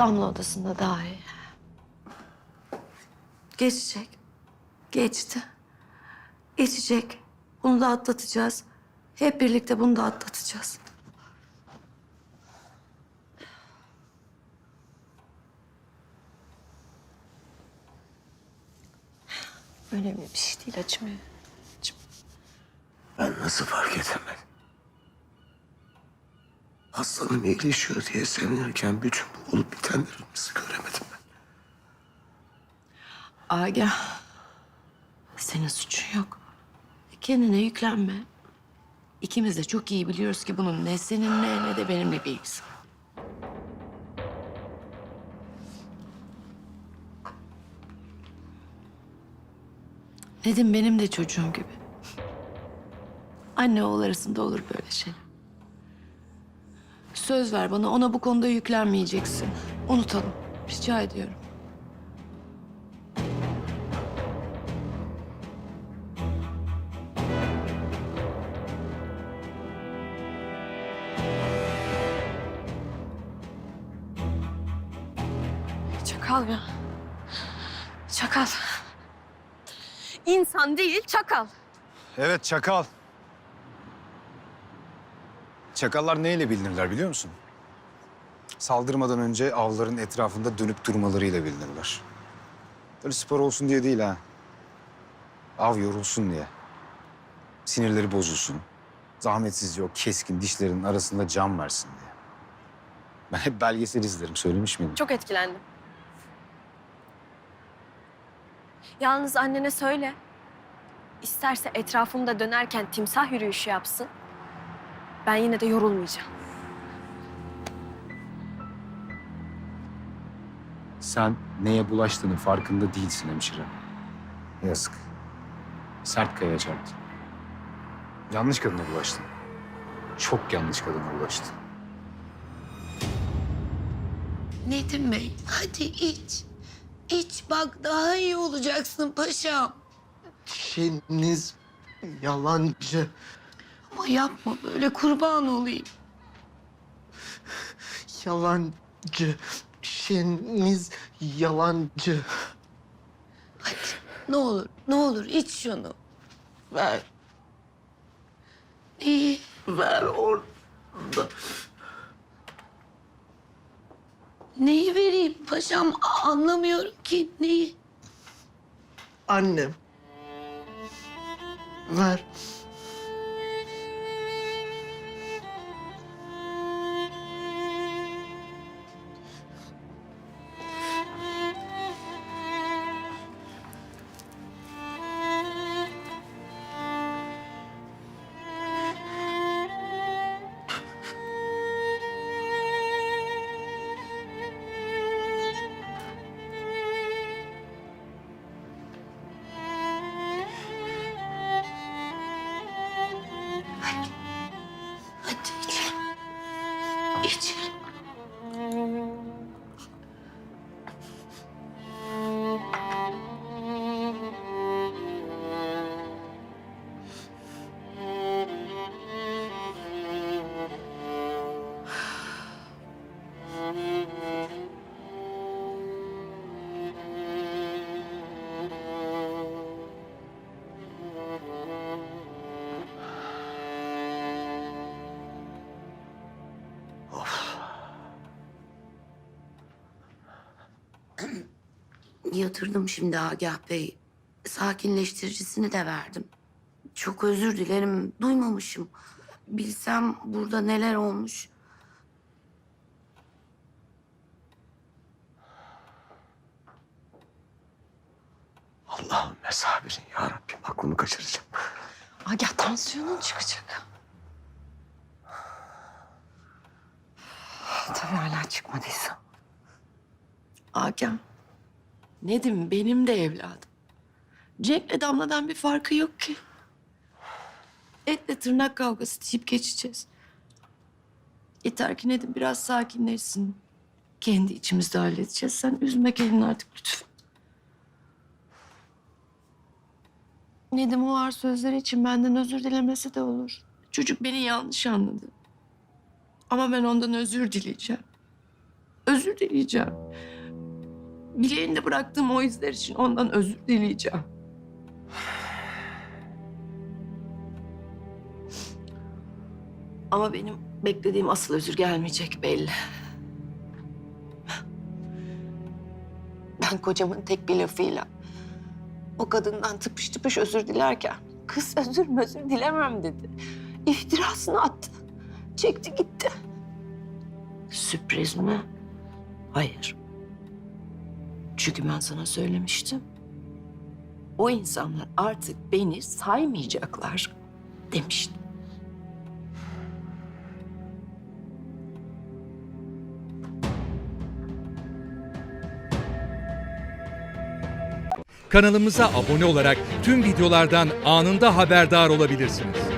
Damla odasında daha iyi. Geçecek. Geçti. Geçecek. Bunu da atlatacağız. Hep birlikte bunu da atlatacağız. Önemli bir şey değil açmıyor. Ben nasıl fark edemedim? Hastanım iyileşiyor diye sevinirken bütün olup bitenleri nasıl göremedim ben? Agah. Senin suçun yok. Kendine yüklenme. İkimiz de çok iyi biliyoruz ki bunun ne seninle ne de benimle bir ilgisi. Nedim benim de çocuğum gibi. Anne oğul arasında olur böyle şey. Söz ver bana ona bu konuda yüklenmeyeceksin. Unutalım. Rica ediyorum. Çakal ya. Çakal. İnsan değil, çakal. Evet çakal. Çakallar neyle bilinirler biliyor musun? Saldırmadan önce avların etrafında dönüp durmalarıyla bilinirler. Böyle spor olsun diye değil ha. Av yorulsun diye. Sinirleri bozulsun. Zahmetsizce o keskin dişlerin arasında can versin diye. Ben hep belgesel izlerim söylemiş miydim? Çok etkilendim. Yalnız annene söyle. İsterse etrafımda dönerken timsah yürüyüşü yapsın. Ben yine de yorulmayacağım. Sen neye bulaştığının farkında değilsin hemşire. Yazık. Sert kayaya çarptın. Yanlış kadına bulaştın. Çok yanlış kadına bulaştın. Nedim Bey, hadi iç. İç bak daha iyi olacaksın paşam. Şeniz yalancı. Ama yapma böyle kurban olayım. Yalancı. Şeniz yalancı. Hadi ne olur, ne olur iç şunu. Ver. İyi. Ver orada. Neyi vereyim paşam? A- Anlamıyorum ki neyi. Annem. Ver. İç. Yatırdım şimdi Agah Bey. Sakinleştiricisini de verdim. Çok özür dilerim. Duymamışım. Bilsem burada neler olmuş. Allah'ım ne sabirin ya Rabbim aklımı kaçıracağım. Agah tansiyonun çıkacak. Tabii hala çıkmadıysa. Agah. Nedim benim de evladım. Cenk'le Damla'dan bir farkı yok ki. Etle tırnak kavgası deyip geçeceğiz. Yeter ki Nedim biraz sakinleşsin. Kendi içimizde halledeceğiz. Sen üzme kendini artık lütfen. Nedim o ağır sözleri için benden özür dilemesi de olur. Çocuk beni yanlış anladı. Ama ben ondan özür dileyeceğim. Özür dileyeceğim. Bileğinde bıraktığım o izler için ondan özür dileyeceğim. Ama benim beklediğim asıl özür gelmeyecek belli. Ben kocamın tek bir lafıyla o kadından tıpış tıpış özür dilerken kız özür özür dilemem dedi. İftirasını attı. Çekti gitti. Sürpriz mi? Hayır. Çünkü ben sana söylemiştim. O insanlar artık beni saymayacaklar demiştim. Kanalımıza abone olarak tüm videolardan anında haberdar olabilirsiniz.